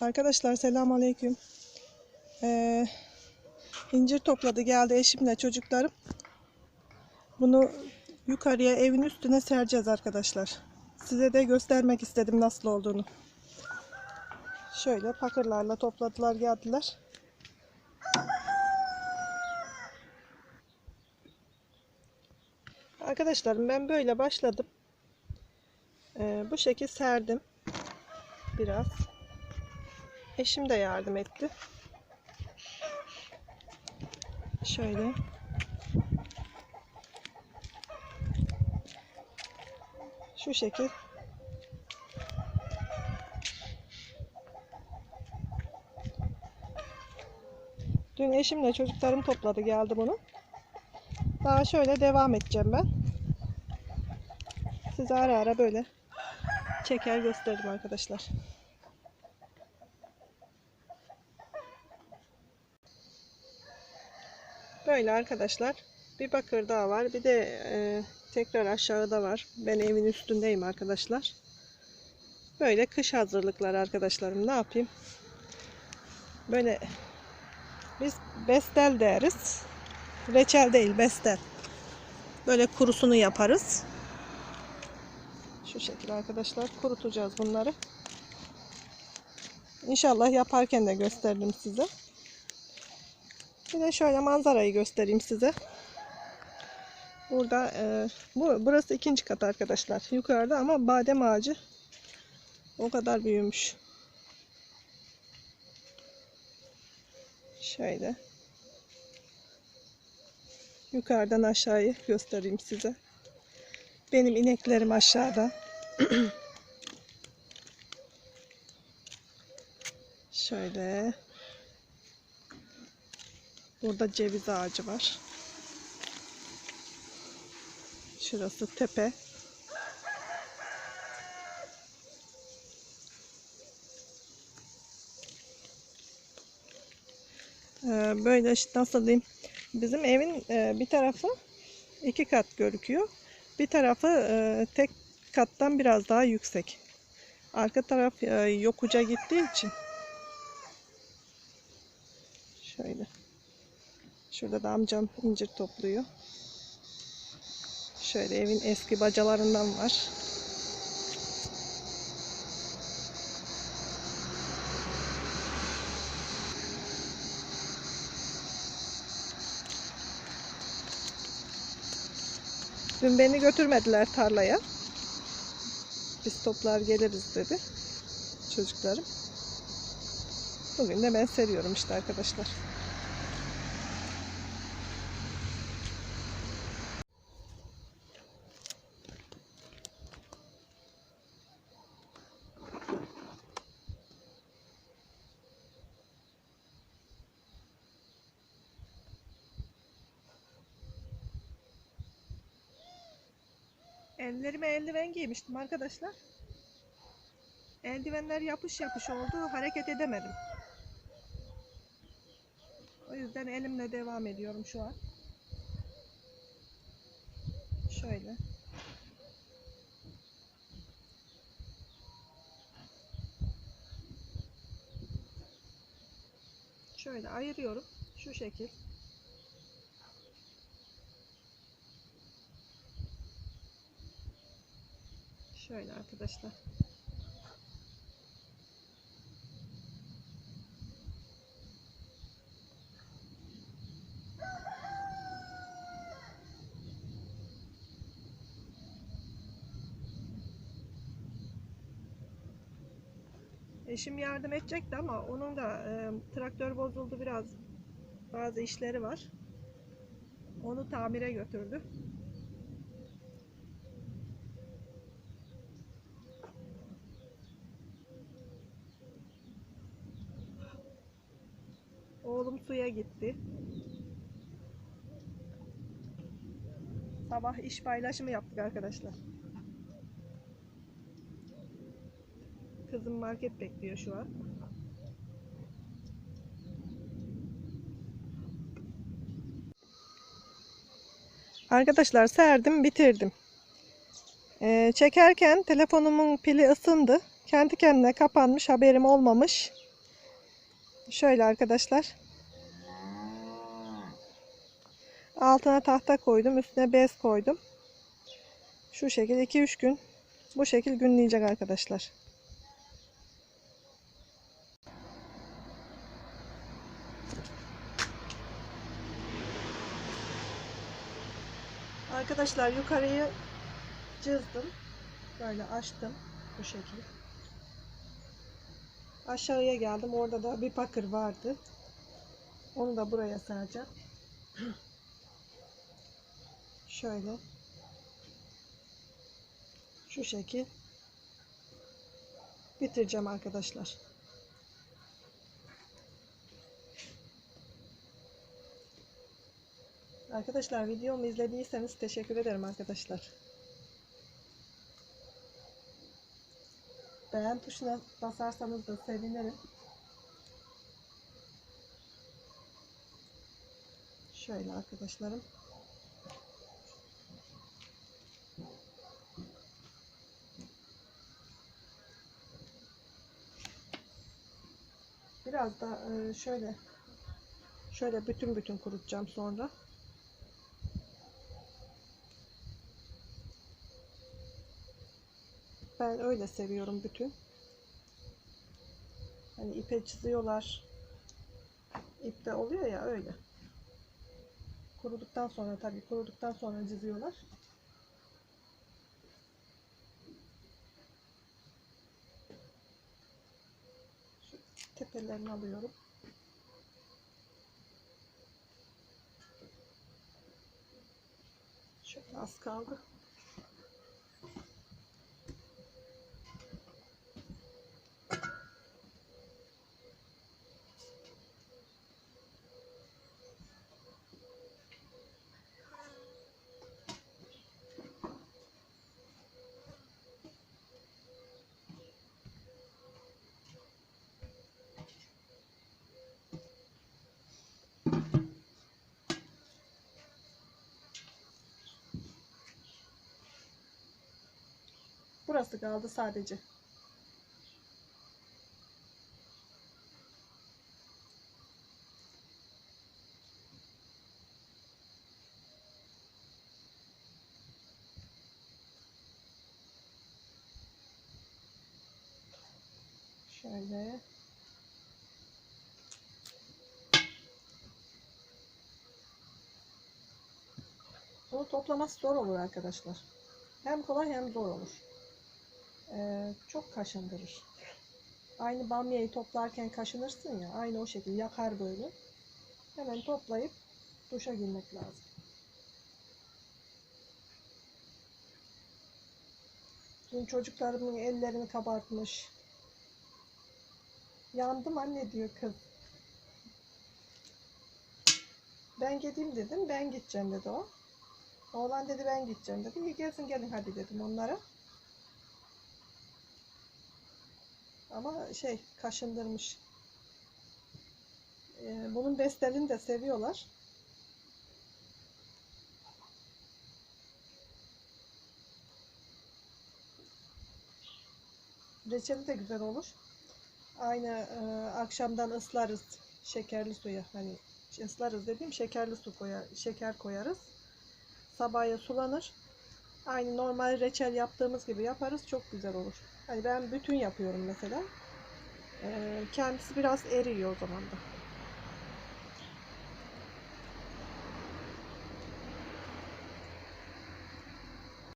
Arkadaşlar selamünaleyküm. Ee, incir topladı geldi eşimle çocuklarım. Bunu yukarıya evin üstüne sereceğiz arkadaşlar. Size de göstermek istedim nasıl olduğunu. Şöyle pakırlarla topladılar geldiler. Arkadaşlarım ben böyle başladım. Ee, bu şekil serdim. Biraz. Eşim de yardım etti. Şöyle. Şu şekil. Dün eşimle çocuklarım topladı geldi bunu. Daha şöyle devam edeceğim ben. Size ara ara böyle çeker gösteririm arkadaşlar. Böyle arkadaşlar. Bir bakır daha var. Bir de e, tekrar aşağıda var. Ben evin üstündeyim arkadaşlar. Böyle kış hazırlıkları arkadaşlarım. Ne yapayım? Böyle biz bestel deriz. Reçel değil bestel. Böyle kurusunu yaparız. Şu şekilde arkadaşlar kurutacağız bunları. İnşallah yaparken de gösteririm size. Bir de şöyle manzarayı göstereyim size. Burada e, bu burası ikinci kat arkadaşlar. Yukarıda ama badem ağacı o kadar büyümüş. Şöyle. Yukarıdan aşağıyı göstereyim size. Benim ineklerim aşağıda. Şöyle. Burada ceviz ağacı var. Şurası tepe. Ee, Böyle işte nasıl diyeyim. Bizim evin e, bir tarafı iki kat gözüküyor. Bir tarafı e, tek kattan biraz daha yüksek. Arka taraf e, yokuca gittiği için. Şöyle. Şurada da amcam incir topluyor. Şöyle evin eski bacalarından var. Dün beni götürmediler tarlaya. Biz toplar geliriz dedi çocuklarım. Bugün de ben seriyorum işte arkadaşlar. Ellerime eldiven giymiştim arkadaşlar. Eldivenler yapış yapış oldu. Hareket edemedim. O yüzden elimle devam ediyorum şu an. Şöyle. Şöyle ayırıyorum. Şu şekil. Şöyle arkadaşlar. Eşim yardım edecekti ama onun da e, traktör bozuldu biraz. Bazı işleri var. Onu tamire götürdü. Oğlum suya gitti. Sabah iş paylaşımı yaptık arkadaşlar. Kızım market bekliyor şu an. Arkadaşlar serdim bitirdim. Ee, çekerken telefonumun pili ısındı. Kendi kendine kapanmış haberim olmamış. Şöyle arkadaşlar. Altına tahta koydum. Üstüne bez koydum. Şu şekil 2-3 gün bu şekil günleyecek arkadaşlar. Arkadaşlar yukarıyı cızdım. Böyle açtım bu şekil. Aşağıya geldim. Orada da bir bakır vardı. Onu da buraya saracağım. Şöyle. Şu şekil. Bitireceğim arkadaşlar. Arkadaşlar videomu izlediyseniz teşekkür ederim arkadaşlar. Beğen tuşuna basarsanız da sevinirim. Şöyle arkadaşlarım. Biraz da e, şöyle şöyle bütün bütün kurutacağım sonra. Ben öyle seviyorum bütün. Hani ipe çiziyorlar. İpte oluyor ya öyle. Kuruduktan sonra tabii kuruduktan sonra çiziyorlar. Şu tepelerini alıyorum. Şöyle az kaldı. Burası kaldı sadece. Şöyle. Bunu toplaması zor olur arkadaşlar. Hem kolay hem zor olur. Ee, çok kaşındırır. Aynı bamyayı toplarken kaşınırsın ya, aynı o şekilde yakar böyle. Hemen toplayıp duşa girmek lazım. Dün çocuklarımın ellerini kabartmış. Yandım anne diyor kız. Ben gideyim dedim. Ben gideceğim dedi o. Oğlan dedi ben gideceğim dedi. İyi gelsin gelin hadi dedim onlara. Ama şey kaşındırmış. Ee, bunun bestelini de seviyorlar. Reçeli de güzel olur. Aynı e, akşamdan ıslarız şekerli suya. Hani ıslarız dediğim şekerli su koyar, şeker koyarız. Sabahya sulanır. Aynı normal reçel yaptığımız gibi yaparız. Çok güzel olur. Hani ben bütün yapıyorum mesela. Ee, kendisi biraz eriyor o zaman da.